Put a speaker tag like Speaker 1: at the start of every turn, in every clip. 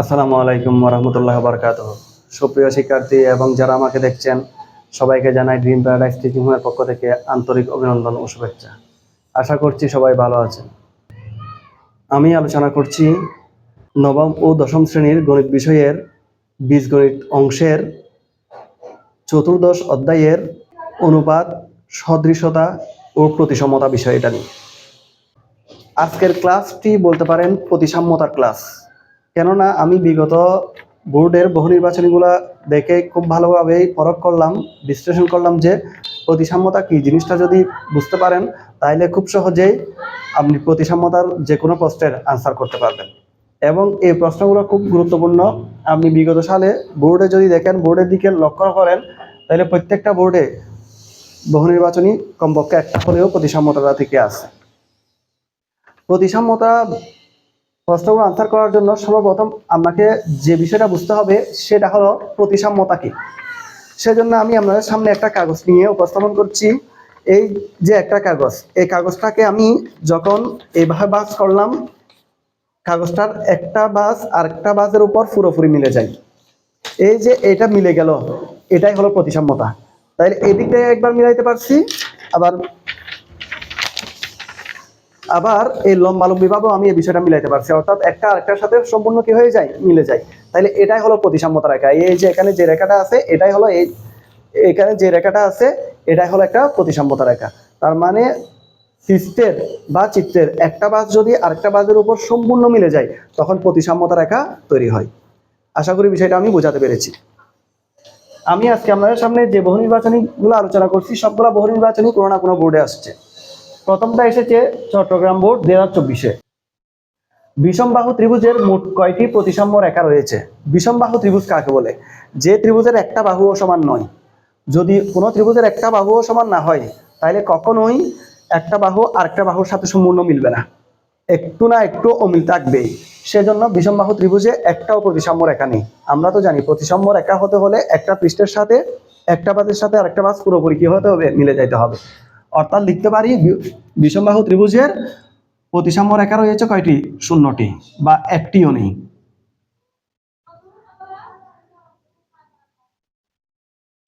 Speaker 1: আসসালামু আলাইকুম রহমতুল্লাহ বরকাত সুপ্রিয় শিক্ষার্থী এবং যারা আমাকে দেখছেন, সবাইকে জানাই ড্রিম প্যারাডাইস টিচিং হোমের পক্ষ থেকে আন্তরিক অভিনন্দন ও শুভেচ্ছা। আশা করছি সবাই ভালো আছেন। আমি আলোচনা করছি নবম ও দশম শ্রেণির গণিত বিষয়ের বীজগণিত অংশের চতুর্দশ অধ্যায়ের অনুপাত, সদৃশতা ও প্রতিসমতা বিষয় এটা নিয়ে। আজকের ক্লাসটি বলতে পারেন প্রতিসাম্যতার ক্লাস কেননা আমি বিগত বোর্ডের বহু নির্বাচনীগুলো দেখে খুব ভালোভাবে পরখ করলাম, বিশ্লেষণ করলাম যে প্রতিসাম্যতা কি? জিনিসটা যদি বুঝতে পারেন তাহলে খুব সহজেই আপনি প্রতিসাম্যতার যে কোনো প্রশ্নের আনসার করতে পারবেন। এবং এই প্রশ্নগুলো খুব গুরুত্বপূর্ণ। আপনি বিগত সালে বোর্ডে যদি দেখেন, বোর্ডের দিকে লক্ষ্য করেন তাহলে প্রত্যেকটা বোর্ডে বহু নির্বাচনী কমপক্ষে একটা হলেও প্রতিসাম্যতা থেকে আছে প্রতিসাম্যতা প্রশ্নগুলো আনসার করার জন্য সর্বপ্রথম আপনাকে যে বিষয়টা বুঝতে হবে সেটা হলো প্রতিসাম্যতা কি। সেজন্য আমি আপনাদের সামনে একটা কাগজ নিয়ে উপস্থাপন করছি। এই যে একটা কাগজ, এই কাগজটাকে আমি যখন এভাবে বাস করলাম, কাগজটার একটা বাস আর একটা বাসের উপর পুরোপুরি মিলে যায়। এই যে এটা মিলে গেল, এটাই হলো প্রতিসাম্যতা। তাইলে এদিকটা একবার মিলাইতে পারছি, আবার আবার এই লম্বা লম্বালম্বিভাবেও আমি এই বিষয়টা মিলাইতে পারছি। অর্থাৎ একটা আরেকটার সাথে সম্পূর্ণ কি হয়ে যায়? মিলে যায়। তাহলে এটাই হলো প্রতিসাম্যতা রেখা। এই যে এখানে যে রেখাটা আছে, এটাই হলো এই এখানে যে রেখাটা আছে, এটাই হলো একটা প্রতিসাম্যতা রেখা। তার মানে সিস্টের বা চিত্রের একটা বাস যদি আরেকটা বাসের উপর সম্পূর্ণ মিলে যায়, তখন প্রতিসাম্যতা রেখা তৈরি হয়। আশা করি বিষয়টা আমি বোঝাতে পেরেছি। আমি আজকে আপনাদের সামনে যে বহু নির্বাচনীগুলো আলোচনা করছি, সবগুলো বহু নির্বাচনী কোনো না কোনো বোর্ডে আসছে। প্রথমটা এসেছে চট্টগ্রাম বোর্ড দুই হাজার চব্বিশে। বিষমবাহু ত্রিভুজের মোট কয়টি প্রতিসাম্য রেখা রয়েছে? বিষমবাহু ত্রিভুজ কাকে বলে? যে ত্রিভুজের একটা বাহুও সমান নয়। যদি কোনো ত্রিভুজের একটা বাহুও সমান না হয়, তাহলে কখনোই একটা বাহু আরেকটা বাহুর সাথে সম্পূর্ণ মিলবে না। একটু না একটু অমিল থাকবেই সেজন্য বিষমবাহু ত্রিভুজে একটাও প্রতিসাম্য রেখা নেই। আমরা তো জানি প্রতিসাম্য রেখা হতে হলে একটা পৃষ্ঠের সাথে, একটা বাদের সাথে আরেকটা বাস পুরোপুরি কি হতে হবে? মিলে যাইতে হবে। অর্থাৎ লিখতে পারি বিষমবাহু ত্রিভুজের প্রতিসাম্য রেখা রয়েছে কয়টি? শূন্যটি বা একটিও নেই।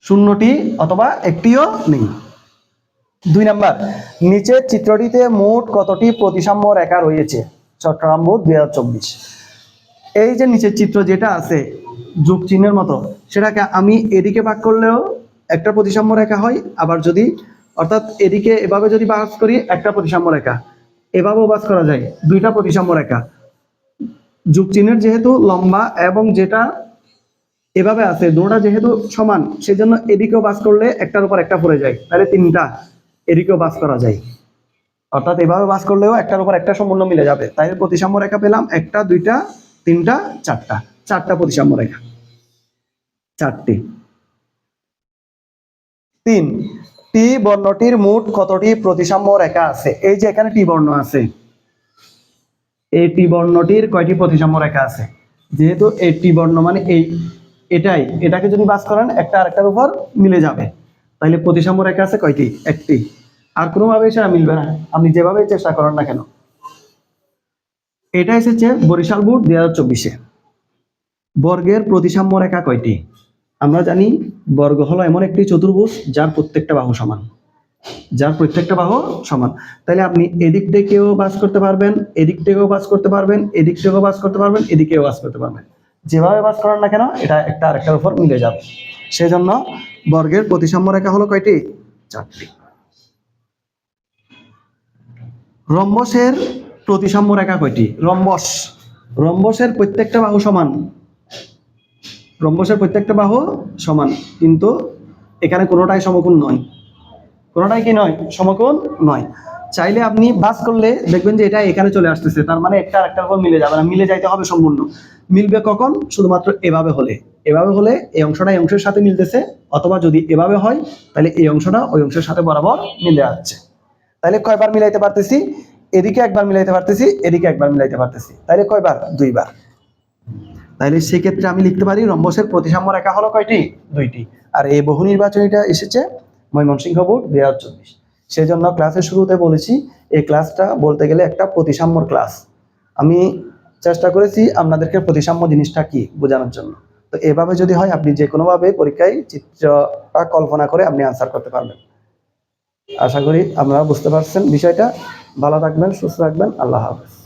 Speaker 1: শূন্যটি অথবা একটিও নেই। দুই নাম্বার, নিচের চিত্রটিতে মোট কতটি প্রতিসাম্য রেখা রয়েছে? চট্টগ্রাম বোর্ড দুই হাজার চব্বিশ। এই যে নিচের চিত্র যেটা আছে, যোগ চিহ্নের মতো, সেটাকে আমি এদিকে ভাগ করলেও একটা প্রতিসাম্য রেখা হয়, আবার যদি অর্থাৎ এদিকে এভাবে যদি বাস করি, একটা প্রতিসাম্য রেখা। এভাবেও বাস করা যায়, দুইটা প্রতিসাম্য রেখা। যোগ চিহ্নের যেহেতু লম্বা এবং যেটা এভাবে আছে, দুটা যেহেতু সমান, সেজন্য এদিকেও বাস করলে একটার উপর একটা পড়ে যায়, তাহলে তিনটা এদিকেও বাস করা যায়। অর্থাৎ এভাবে বাস করলেও একটার উপর একটা সম্পূর্ণ মিলে যাবে। তাই প্রতিসাম্য রেখা পেলাম, একটা, দুইটা, তিনটা, চারটা। চারটা প্রতিসাম্য রেখা। চারটি। তিন। টি বর্ণটির মোট কতটি প্রতিসাম্য রেখা আছে? এই যে এখানে টি বর্ণ আছে। এই টি বর্ণটির কয়টি প্রতিসাম্য রেখা আছে? যেহেতু এই টি বর্ণ মানে এই, এটাই। এটাকে যদি বাস করেন, একটা আরেকটার উপর মিলে যাবে। তাহলে প্রতিসাম্য রেখা আছে কয়টি? একটি। আর কোনোভাবে সেটা মিলবে না। আপনি যেভাবে চেষ্টা করেন না কেন। এটা এসেছে বরিশাল বোর্ড দুই হাজার চব্বিশে। বর্গের প্রতিসাম্য রেখা কয়টি? আমরা জানি বর্গ হলো এমন একটি চতুর্ভুজ যার প্রত্যেকটা বাহু সমান। যার প্রত্যেকটা বাহু সমান। তাহলে আপনি এদিক থেকেও বাস করতে পারবেন, এদিক থেকেও বাস করতে পারবেন, এদিক থেকেও বাস করতে পারবেন, এদিকেও বাস করতে পারবেন। যেভাবে বাস করেন না কেন, এটা একটা আরেকটার উপর মিলে যাবে। সেজন্য বর্গের প্রতিসাম্য রেখা হলো কয়টি? চারটি। রম্বসের প্রতিসাম্য রেখা কয়টি? রম্বস। রম্বসের প্রত্যেকটা বাহু সমান। রম্বসের প্রত্যেকটা বাহু সমান, কিন্তু এখানে কোনোটাই সমকোণ নয়। কোনোটাই কি নয়? সমকোণ নয়। চাইলে আপনি বাস করলে দেখবেন যে এটা এখানে চলে আসতেছে, তার মানে একটা আরেকটার উপর মিলে যাবে না। মিলে যাইতে হবে সম্পূর্ণ। মিলবে কখন? শুধুমাত্র এভাবে হলে। এভাবে হলে এই অংশটা এই অংশের সাথে মিলতেছে, অথবা যদি এভাবে হয়, তাহলে এই অংশটা ওই অংশের সাথে বরাবর মিলে যাচ্ছে। তাহলে কয়বার মিলাইতে পারতেছি? এদিকে একবার মিলাইতে পারতেছি, এদিকে একবার মিলাইতে পারতেছি। তাহলে কয়বার? দুইবার। তাহলে সেক্ষেত্রে আমি লিখতে পারি রম্বসের প্রতিসাম্য রেখা হলো কয়টি? দুইটি। আর এই বহু নির্বাচনীটা এসেছে ময়মনসিংহ বোর্ড দুই হাজার চব্বিশ সেজন্য ক্লাসের শুরুতে বলেছি, এই ক্লাসটা বলতে গেলে একটা প্রতিসাম্যর ক্লাস আমি চেষ্টা করেছি আপনাদেরকে প্রতিসাম্য জিনিসটা কি বোঝানোর জন্য। তো এভাবে যদি হয়, আপনি যে কোনোভাবে পরীক্ষায় চিত্রটা কল্পনা করে আপনি আনসার করতে পারবেন। আশা করি আপনারা বুঝতে পারছেন বিষয়টা। ভালো থাকবেন, সুস্থ থাকবেন। আল্লাহ হাফেজ।